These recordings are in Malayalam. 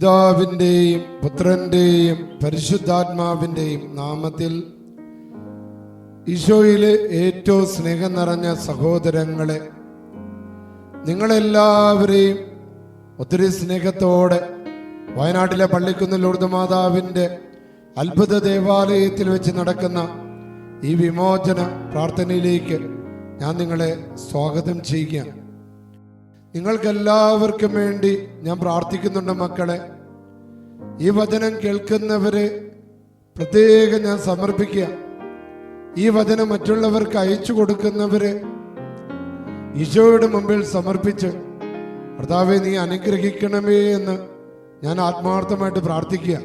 പിതാവിന്റെയും പുത്രന്റെയും പരിശുദ്ധാത്മാവിന്റെയും നാമത്തിൽ ഈശോയിലെ ഏറ്റവും സ്നേഹം നിറഞ്ഞ സഹോദരങ്ങളെ നിങ്ങളെല്ലാവരെയും ഒത്തിരി സ്നേഹത്തോടെ വയനാട്ടിലെ പള്ളിക്കുന്നിൽ ഉറുദുമാതാവിന്റെ മാതാവിന്റെ അത്ഭുത ദേവാലയത്തിൽ വെച്ച് നടക്കുന്ന ഈ വിമോചന പ്രാർത്ഥനയിലേക്ക് ഞാൻ നിങ്ങളെ സ്വാഗതം ചെയ്യുകയാണ്. നിങ്ങൾക്കെല്ലാവർക്കും വേണ്ടി ഞാൻ പ്രാർത്ഥിക്കുന്നുണ്ട് മക്കളെ. ഈ വചനം കേൾക്കുന്നവരെ പ്രത്യേകം ഞാൻ സമർപ്പിക്കുക. ഈ വചനം മറ്റുള്ളവർക്ക് അയച്ചു കൊടുക്കുന്നവര് ഈശോയുടെ മുമ്പിൽ സമർപ്പിച്ച് കർത്താവെ നീ അനുഗ്രഹിക്കണമേ എന്ന് ഞാൻ ആത്മാർത്ഥമായിട്ട് പ്രാർത്ഥിക്കുക.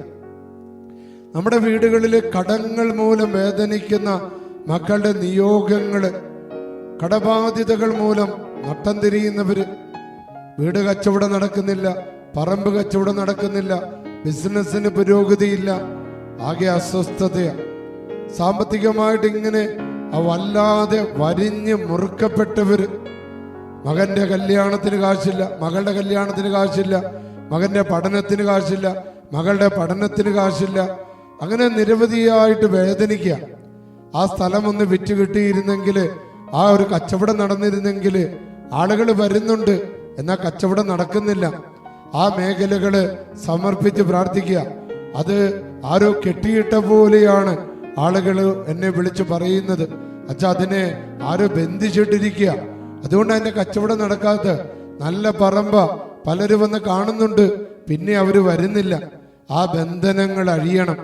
നമ്മുടെ വീടുകളിലെ കടങ്ങൾ മൂലം വേദനിക്കുന്ന മക്കളുടെ നിയോഗങ്ങൾ കടബാധ്യതകൾ മൂലം നട്ടം തിരിയുന്നവര് വീട് കച്ചവടം നടക്കുന്നില്ല പറമ്പ് കച്ചവടം നടക്കുന്നില്ല ബിസിനസ്സിന് പുരോഗതിയില്ല ആകെ അസ്വസ്ഥതയാണ് സാമ്പത്തികമായിട്ട് ഇങ്ങനെ വല്ലാതെ വരിഞ്ഞ് മുറുക്കപ്പെട്ടവര്. മകന്റെ കല്യാണത്തിന് കാശില്ല മകളുടെ കല്യാണത്തിന് കാശില്ല മകന്റെ പഠനത്തിന് കാശില്ല മകളുടെ പഠനത്തിന് കാശില്ല. അങ്ങനെ നിരവധിയായിട്ട് വേദനിക്കുക ആ സ്ഥലം ഒന്ന് വിറ്റ് കിട്ടിയിരുന്നെങ്കിൽ ആ ഒരു കച്ചവടം നടന്നിരുന്നെങ്കിൽ ആളുകൾ വരുന്നുണ്ട്. എന്നാൽ കച്ചവടം നടക്കുന്നില്ല. ആ മേഖലകൾ സമർപ്പിച്ച് പ്രാർത്ഥിക്കുക. അത് ആരോ കെട്ടിയിട്ട പോലെയാണ് ആളുകൾ എന്നെ വിളിച്ച് പറയുന്നത്. അച്ഛാ അതിനെ ആരോ ബന്ധിച്ചിട്ടിരിക്കുക. അതുകൊണ്ട് അതിന്റെ കച്ചവടം നടക്കാത്ത നല്ല പറമ്പ പലരും വന്ന് കാണുന്നുണ്ട്. പിന്നെ അവർ വരുന്നില്ല. ആ ബന്ധനങ്ങൾ അഴിയണം.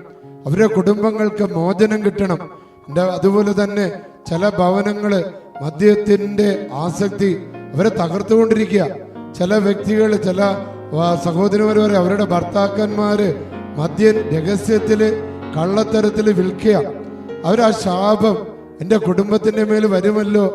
അവരെ കുടുംബങ്ങൾക്ക് മോചനം കിട്ടണം. അതുപോലെ തന്നെ ചില ഭവനങ്ങൾ മദ്യത്തിന്റെ ആസക്തി അവരെ തകർത്തുകൊണ്ടിരിക്കുക. ചില വ്യക്തികൾ ചില സഹോദരന്മാർ വരെ അവരുടെ ഭർത്താക്കന്മാര് മദ്യൻ രഹസ്യത്തിൽ കള്ളത്തരത്തിൽ വിൽക്കുക. ആ ശാപം എന്റെ കുടുംബത്തിന്റെ മേൽ വരുമല്ലോ.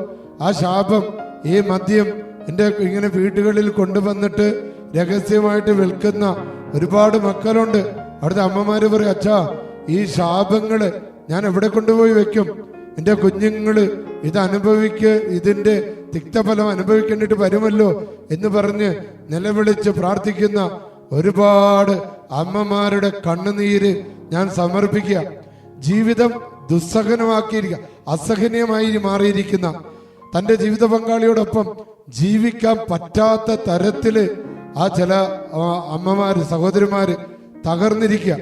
ആ ശാപം ഈ മദ്യം എന്റെ ഇങ്ങനെ വീടുകളിൽ കൊണ്ടുവന്നിട്ട് രഹസ്യമായിട്ട് വിൽക്കുന്ന ഒരുപാട് മക്കളുണ്ട്. അവിടുത്തെ അമ്മമാര് പറയും അച്ഛാ ഈ ശാപങ്ങൾ ഞാൻ എവിടെ കൊണ്ടുപോയി വെക്കും എന്റെ കുഞ്ഞുങ്ങൾ ഇത് അനുഭവിക്ക് ഇതിന്റെ തിക്തഫലം അനുഭവിക്കേണ്ടിട്ട് വരുമല്ലോ എന്ന് പറഞ്ഞ് നിലവിളിച്ച് പ്രാർത്ഥിക്കുന്ന ഒരുപാട് അമ്മമാരുടെ കണ്ണുനീര് ഞാൻ സമർപ്പിക്കുക. ജീവിതം ദുസ്സഹനമാക്കിയിരിക്കുക അസഹനീയമായി മാറിയിരിക്കുന്ന തന്റെ ജീവിത പങ്കാളിയോടൊപ്പം ജീവിക്കാൻ പറ്റാത്ത തരത്തിൽ ആ ചില അമ്മമാര് സഹോദരിമാര് തകർന്നിരിക്കുക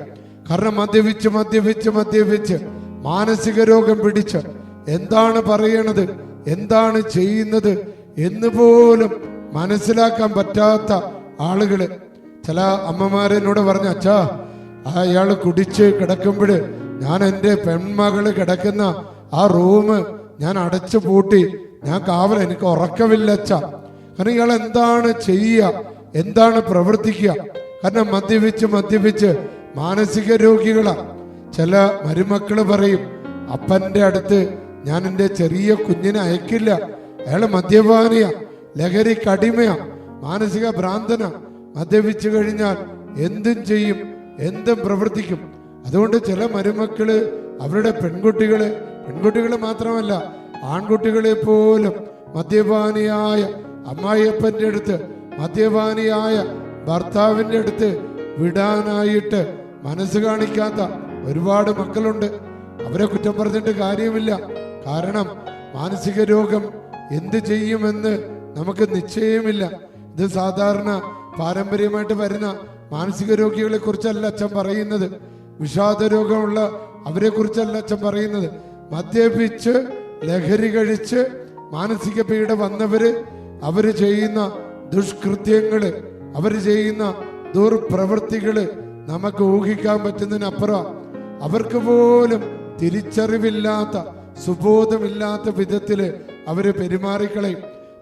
കാരണം മദ്യപിച്ച് മദ്യപിച്ച് മദ്യപിച്ച് മാനസിക രോഗം പിടിച്ച്. എന്താണ് പറയണത്? എന്താണ് ചെയ്യുന്നത് എന്ന് പോലും മനസ്സിലാക്കാൻ പറ്റാത്ത ആളുകൾ. ചില അമ്മമാരെന്നോട് പറഞ്ഞു അച്ഛാ അയാൾ കുടിച്ച് കിടക്കുമ്പോൾ ഞാൻ എന്റെ പെൺമകൾ കിടക്കുന്ന ആ റൂം ഞാൻ അടച്ചു പൂട്ടി. ഞാൻ കാവൽ എനിക്ക് ഉറക്കമില്ല അച്ഛാ. കാരണം ഇയാൾ എന്താണ് ചെയ്യുക? എന്താണ് പ്രവർത്തിക്കുക? കാരണം മദ്യപിച്ച് മദ്യപിച്ച് മാനസിക രോഗികളാ. ചില മരുമക്കൾ പറയും അപ്പന്റെ അടുത്ത് ഞാൻ എന്റെ ചെറിയ കുഞ്ഞിനെ അയക്കില്ല. അയാൾ മദ്യപാനിയ ലഹരി കടിമയാ മാനസിക ഭ്രാന്തന. മദ്യപിച്ചു കഴിഞ്ഞാൽ എന്തും ചെയ്യും എന്തും പ്രവർത്തിക്കും. അതുകൊണ്ട് ചില മരുമക്കൾ അവരുടെ പെൺകുട്ടികൾ പെൺകുട്ടികൾ മാത്രമല്ല ആൺകുട്ടികളെ പോലും മദ്യപാനിയായ അമ്മായിയപ്പന്റെ അടുത്ത് മദ്യപാനിയായ ഭർത്താവിന്റെ അടുത്ത് വിടാനായിട്ട് മനസ്സ് കാണിക്കാത്ത ഒരുപാട് മക്കളുണ്ട്. അവരെ കുറ്റം പറഞ്ഞിട്ട് കാര്യമില്ല. കാരണം മാനസിക രോഗം എന്ത് ചെയ്യുമെന്ന് നമുക്ക് നിശ്ചയമില്ല. ഇത് സാധാരണ പാരമ്പര്യമായിട്ട് വരുന്ന മാനസിക രോഗികളെ കുറിച്ചല്ല അച്ഛൻ പറയുന്നത്. വിഷാദ രോഗമുള്ള അവരെ കുറിച്ചല്ല അച്ഛൻ പറയുന്നത്. മദ്യപിച്ച് ലഹരി കഴിച്ച് മാനസിക പീഡ വന്നവര് അവർ ചെയ്യുന്ന ദുഷ്കൃത്യങ്ങൾ അവർ ചെയ്യുന്ന ദുർപ്രവൃത്തികൾ നമുക്ക് ഊഹിക്കാൻ പറ്റുന്നതിനപ്പുറം അവർക്ക് പോലും തിരിച്ചറിവില്ലാത്ത സുബോധമില്ലാത്ത വിധത്തിൽ അവർ പെരുമാറിക്കളയും.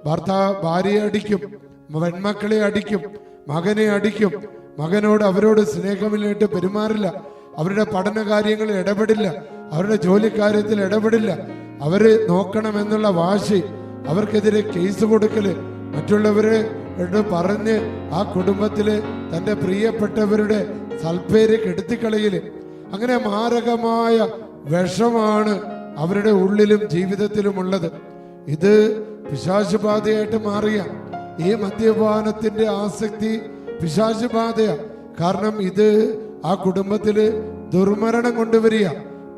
ഭർത്താവ് ഭാര്യയെ അടിക്കും പെൺമക്കളെ അടിക്കും മകനെ അടിക്കും. മകനോട് അവരോട് സ്നേഹമില്ലായിട്ട് പെരുമാറില്ല. അവരുടെ പഠന കാര്യങ്ങളിൽ ഇടപെടില്ല. അവരുടെ ജോലി കാര്യത്തിൽ ഇടപെടില്ല. അവർ നോക്കണമെന്നുള്ള വാശി അവർക്കെതിരെ കേസ് കൊടുക്കൽ മറ്റുള്ളവരെ പറഞ്ഞ് ആ കുടുംബത്തിൽ തന്റെ പ്രിയപ്പെട്ടവരുടെ സൽപ്പേര് കെടുത്തിക്കളയിൽ. അങ്ങനെ മാരകമായ വിഷമാണ് അവരുടെ ഉള്ളിലും ജീവിതത്തിലും ഉള്ളത് ഇത് പിശാചുബാധയായിട്ട് മാറിയ ഈ മദ്യപാനത്തിന്റെ ആസക്തി പിശാശുബാധയാ കാരണം ഇത് ആ കുടുംബത്തിൽ ദുർമരണം കൊണ്ടുവരിക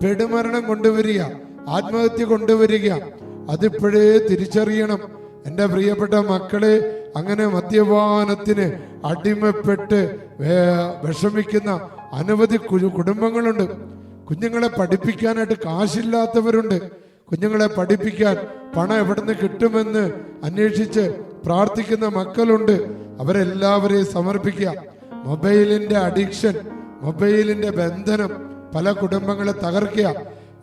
പെടുമരണം കൊണ്ടുവരിക ആത്മഹത്യ കൊണ്ടുവരിക. അതിപ്പോഴേ തിരിച്ചറിയണം. എന്റെ പ്രിയപ്പെട്ട മക്കളെ അങ്ങനെ മദ്യപാനത്തിന് അടിമപ്പെട്ട് വിഷമിക്കുന്ന അനവധി കുടുംബങ്ങളുണ്ട്. കുഞ്ഞുങ്ങളെ പഠിപ്പിക്കാനായിട്ട് കാശില്ലാത്തവരുണ്ട്. കുഞ്ഞുങ്ങളെ പഠിപ്പിക്കാൻ പണം എവിടുന്ന് കിട്ടുമെന്ന് അന്വേഷിച്ച് പ്രാർത്ഥിക്കുന്ന മക്കളുണ്ട്. അവരെല്ലാവരെയും സമർപ്പിക്കുക. മൊബൈലിന്റെ അഡിക്ഷൻ മൊബൈലിന്റെ ബന്ധനം പല കുടുംബങ്ങളെ തകർക്കുക.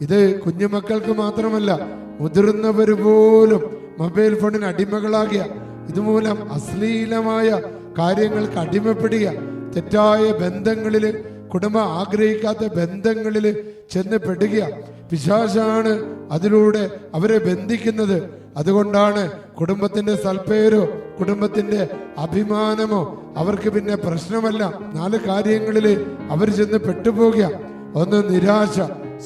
ഇത് കുഞ്ഞുമക്കൾക്ക് മാത്രമല്ല മുതിർന്നവർ പോലും മൊബൈൽ ഫോണിന് അടിമകളാകുക. ഇതുമൂലം അശ്ലീലമായ കാര്യങ്ങൾക്ക് അടിമപ്പെടുക. തെറ്റായ ബന്ധങ്ങളിൽ കുടുംബം ആഗ്രഹിക്കാത്ത ബന്ധങ്ങളിൽ ചെന്ന് പെടുക പിശാശാണ് അതിലൂടെ അവരെ ബന്ധിക്കുന്നത്. അതുകൊണ്ടാണ് കുടുംബത്തിന്റെ സൽപ്പേരോ കുടുംബത്തിന്റെ അഭിമാനമോ അവർക്ക് പിന്നെ പ്രശ്നമല്ല. നാല് കാര്യങ്ങളിൽ അവർ ചെന്ന് പെട്ടുപോകുക. ഒന്ന് നിരാശ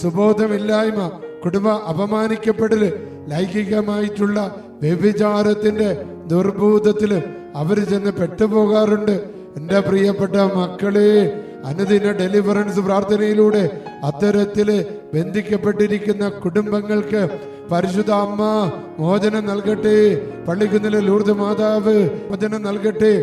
സുബോധമില്ലായ്മ കുടുംബ അപമാനിക്കപ്പെടൽ ലൈംഗികമായിട്ടുള്ള വ്യഭിചാരത്തിന്റെ ദുർഭൂതത്തിൽ അവർ ചെന്ന് പെട്ടുപോകാറുണ്ട്. എന്റെ പ്രിയപ്പെട്ട മക്കളെ അനുദിന ഡെലിവറൻസ് പ്രാർത്ഥനയിലൂടെ അത്തരത്തിൽ ബന്ധിക്കപ്പെട്ടിരിക്കുന്ന കുടുംബങ്ങൾക്ക് പരിശുദ്ധ അമ്മ മോചനം നൽകട്ടെ. പള്ളിക്കുന്നിലെ ലൂർദ് മാതാവ് മോചനം നൽകട്ടെ.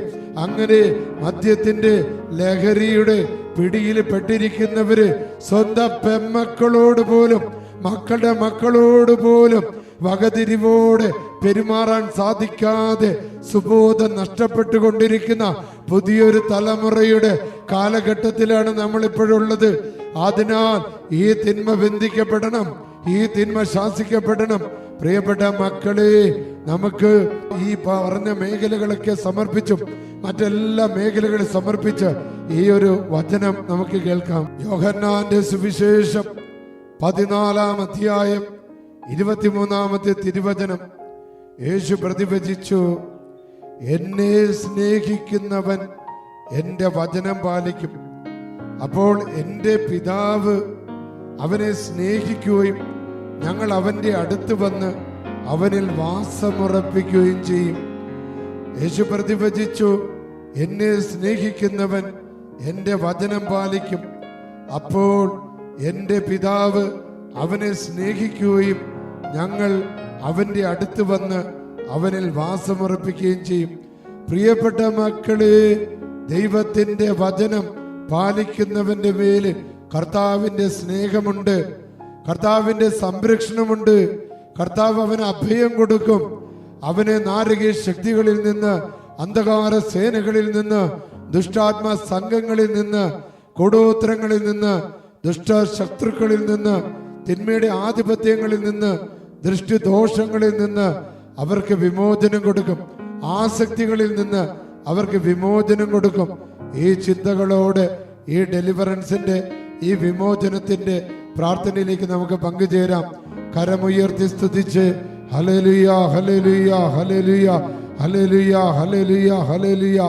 അങ്ങനെ മദ്യത്തിന്റെ ലഹരിയുടെ പിടിയിൽ പെട്ടിരിക്കുന്നവര് സ്വന്തം പെമ്മക്കളോട് പോലും മക്കളുടെ മക്കളോട് പോലും വകതിരിവോടെ പെരുമാറാൻ സാധിക്കാതെ സുബോധം നഷ്ടപ്പെട്ടുകൊണ്ടിരിക്കുന്ന പുതിയൊരു തലമുറയുടെ കാലഘട്ടത്തിലാണ് നമ്മൾ ഇപ്പോഴുള്ളത് അതിനാൽ ഈ തിന്മ ബന്ധിക്കപ്പെടണം ഈ തിന്മ ശാസിക്കപ്പെടണം. പ്രിയപ്പെട്ട മക്കളെ നമുക്ക് ഈ പറഞ്ഞ മേഖലകളൊക്കെ സമർപ്പിച്ചും മറ്റെല്ലാ മേഖലകളും സമർപ്പിച്ച് ഈ ഒരു വചനം നമുക്ക് കേൾക്കാം. യോഹന്നാന്റെ സുവിശേഷം പതിനാലാം അധ്യായം ഇരുപത്തിമൂന്നാമത്തെ തിരുവചനം. യേശു പ്രതിവചിച്ചു എന്നെ സ്നേഹിക്കുന്നവൻ എന്റെ വചനം പാലിക്കും. അപ്പോൾ എന്റെ പിതാവ് അവനെ സ്നേഹിക്കുകയും ഞങ്ങൾ അവന്റെ അടുത്ത് വന്ന് അവനിൽ വാസമുറപ്പിക്കുകയും ചെയ്യും. യേശു പ്രതിഭജിച്ചു എന്നെ സ്നേഹിക്കുന്നവൻ എന്റെ വചനം പാലിക്കും. അപ്പോൾ എന്റെ പിതാവ് അവനെ സ്നേഹിക്കുകയും ഞങ്ങൾ അവന്റെ അടുത്ത് വന്ന് അവനിൽ വാസമുറപ്പിക്കുകയും ചെയ്യും. പ്രിയപ്പെട്ട മക്കളെ ദൈവത്തിന്റെ വചനം പാലിക്കുന്നവന്റെ മേൽ കർത്താവിന്റെ സ്നേഹമുണ്ട്. കർത്താവിന്റെ സംരക്ഷണമുണ്ട്. കർത്താവ് അവന് അഭയം കൊടുക്കും. അവനെ നാരകീയ ശക്തികളിൽ നിന്ന് അന്ധകാര സേനകളിൽ നിന്ന് ദുഷ്ടാത്മ സംഘങ്ങളിൽ നിന്ന് കൂടോത്രങ്ങളിൽ നിന്ന് ദുഷ്ടശത്രുക്കളിൽ നിന്ന് തിന്മയുടെ ആധിപത്യങ്ങളിൽ നിന്ന് ദൃഷ്ടിദോഷങ്ങളിൽ നിന്ന് അവർക്ക് വിമോചനം കൊടുക്കും. ആസക്തികളിൽ നിന്ന് അവർക്ക് വിമോചനം കൊടുക്കും. ഈ ചിന്തകളോട് ഈ ഡെലിവറൻസിന്റെ ഈ വിമോചനത്തിന്റെ പ്രാർത്ഥനയിലേക്ക് നമുക്ക് പങ്കുചേരാം. കരമുയർത്തി സ്തുതിച്ച് ഹലലുയ ഹലലുയ ഹലലുയ ഹലലുയ ഹലലുയ ഹലലുയ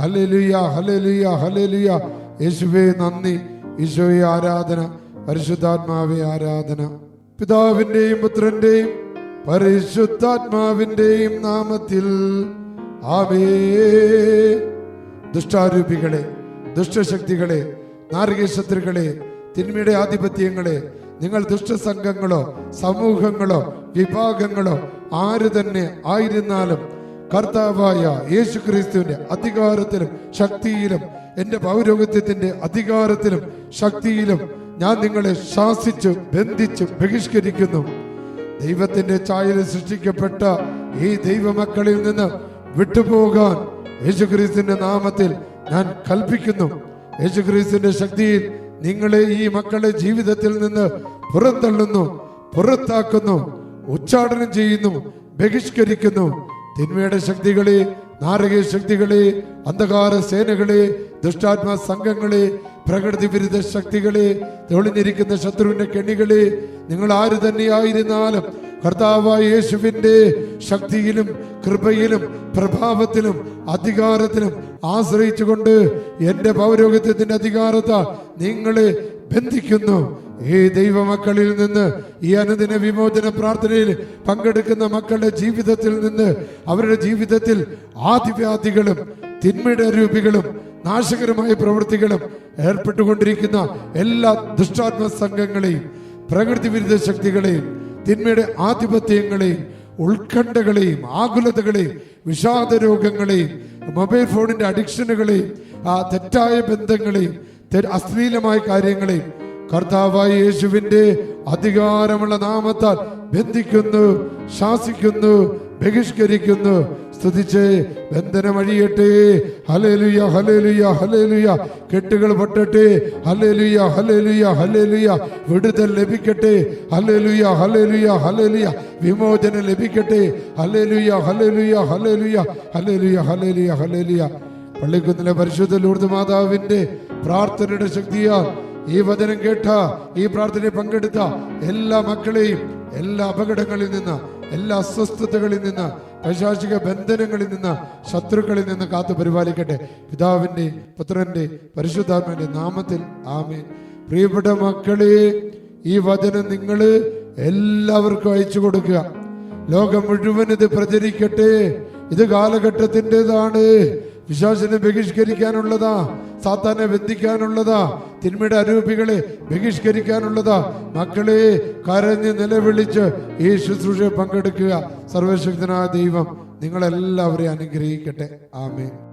ഹലലുയ ഹലലുയ ഹലലുയ യേശുവേ നന്ദി. ഈശോയെ ആരാധന പരിശുദ്ധാത്മാവെ ആരാധന. പിതാവിന്റെയും പുത്രന്റെയും പരിശുദ്ധാത്മാവിന്റെയും നാമത്തിൽ. ആവേ ദുഷ്ടാരൂപികളെ ദുഷ്ടശക്തികളെ നാരകശത്രുക്കളെ തിന്മയുടെ ആധിപത്യങ്ങളെ നിങ്ങൾ ദുഷ്ടസംഘങ്ങളോ സമൂഹങ്ങളോ വിഭാഗങ്ങളോ ആര് തന്നെ ആയിരുന്നാലും കർത്താവായ യേശു ക്രിസ്തുവിന്റെ അധികാരത്തിലും ശക്തിയിലും എന്റെ പൗരോഗത്യത്തിന്റെ അധികാരത്തിലും ശക്തിയിലും ഞാൻ നിങ്ങളെ ശാസിച്ചു ബന്ധിച്ചു ബഹിഷ്കരിക്കുന്നു. ദൈവത്തിന്റെ ചായയിൽ സൃഷ്ടിക്കപ്പെട്ട ഈ ദൈവമക്കളിൽ നിന്ന് വിട്ടുപോകാൻ യേശുക്രിസ്തുവിന്റെ നാമത്തിൽ ഞാൻ കൽപ്പിക്കുന്നു. യേശുക്രിസ്തുവിന്റെ ശക്തിയിൽ നിങ്ങളെ ഈ മക്കളുടെ ജീവിതത്തിൽ നിന്ന് പുറത്തള്ളുന്നു പുറത്താക്കുന്നു ഉച്ചാടനം ചെയ്യുന്നു ബഹിഷ്കരിക്കുന്നു. തിന്മയുടെ ശക്തികളെ നാരകീയ ശക്തികളെ അന്ധകാര സേനകളെ ദുഷ്ടാത്മ സംഘങ്ങളെ പ്രകൃതി വിരുദ്ധ ശക്തികളെ തെളിഞ്ഞിരിക്കുന്ന ശത്രുവിന്റെ കെണികളെ നിങ്ങൾ ആര് തന്നെയായിരുന്നാലും കർത്താവായ യേശുവിന്റെ ശക്തിയിലും കൃപയിലും പ്രഭാവത്തിലും അധികാരത്തിലും ആശ്രയിച്ചുകൊണ്ട് എന്റെ പൗരോഹിത്യത്തിന്റെ അധികാരത നിങ്ങളെ ബന്ധിക്കുന്നു. ഈ ദൈവമക്കളിൽ നിന്ന് ഈ അനുദിന വിമോചന പ്രാർത്ഥനയിൽ പങ്കെടുക്കുന്ന മക്കളുടെ ജീവിതത്തിൽ നിന്ന് അവരുടെ ജീവിതത്തിൽ ആദിവ്യാധികളും തിന്മയുടെ രൂപികളും നാശകരമായ പ്രവൃത്തികളും ഏർപ്പെട്ടുകൊണ്ടിരിക്കുന്ന എല്ലാ ദുഷ്ടാത്മ സംഘങ്ങളെയും പ്രകൃതി വിരുദ്ധ ശക്തികളെയും തിന്മയുടെ ആധിപത്യങ്ങളെയും ഉത്കണ്ഠകളെയും ആകുലതകളെയും വിഷാദ രോഗങ്ങളെയും മൊബൈൽ ഫോണിന്റെ അഡിക്ഷനുകളെയും ആ തെറ്റായ ബന്ധങ്ങളെയും അശ്ലീലമായ കാര്യങ്ങളെയും കർത്താവായ യേശുവിന്റെ അധികാരമുള്ള നാമത്താൽ ബന്ധിക്കുന്നു ശാസിക്കുന്നു ബഹിഷ്കരിക്കുന്നു. സ്തുതിച്ച് ബന്ധനം അഴിയട്ടെ ഹലേലുയ ഹലേലുയ ഹലേലുയ കെട്ടുകൾ പൊട്ടട്ടെ. ഹലേലുയ ഹലേലുയ ഹലേലുയ വിടുതൽ ലഭിക്കട്ടെ. ഹലേലുയ ഹലേലുയ ഹലേലുയ വിമോചനം ലഭിക്കട്ടെ. Hallelujah hallelujah hallelujah hallelujah hallelujah hallelujah പള്ളിക്കുന്നിലെ പരിശുദ്ധ ലൂർദ് മാതാവിന്റെ പ്രാർത്ഥനയുടെ ശക്തിയാൽ ഈ വചനം കേട്ട ഈ പ്രാർത്ഥനയിൽ പങ്കെടുത്ത എല്ലാ മക്കളെയും എല്ലാ അപകടങ്ങളിൽ നിന്ന് എല്ലാ അസ്വസ്ഥതകളിൽ നിന്ന് പൈശാചിക ബന്ധനങ്ങളിൽ നിന്ന് ശത്രുക്കളിൽ നിന്ന് കാത്തു പരിപാലിക്കട്ടെ. പിതാവിന്റെ പുത്രന്റെ പരിശുദ്ധാത്മന്റെ നാമത്തിൽ ആമേൻ. പ്രിയപ്പെട്ട മക്കളെ ഈ വചനം നിങ്ങൾ എല്ലാവർക്കും അയച്ചു കൊടുക്കുക. ലോകം മുഴുവൻ ഇത് പ്രചരിക്കട്ടെ. ഇത് കാലഘട്ടത്തിന്റെതാണ്. വിശ്വാസിനെ ബഹിഷ്കരിക്കാനുള്ളതാ. സാത്താനെ ബന്ധിക്കാനുള്ളതാ തിന്മയുടെ അരൂപികളെ ബഹിഷ്കരിക്കാനുള്ളതാ. മക്കളെ കരഞ്ഞ് നിലവിളിച്ച് ഈ ശുശ്രൂഷ പങ്കെടുക്കുക സർവശക്തനായ ദൈവം നിങ്ങളെല്ലാവരെയും അനുഗ്രഹിക്കട്ടെ. ആമേൻ.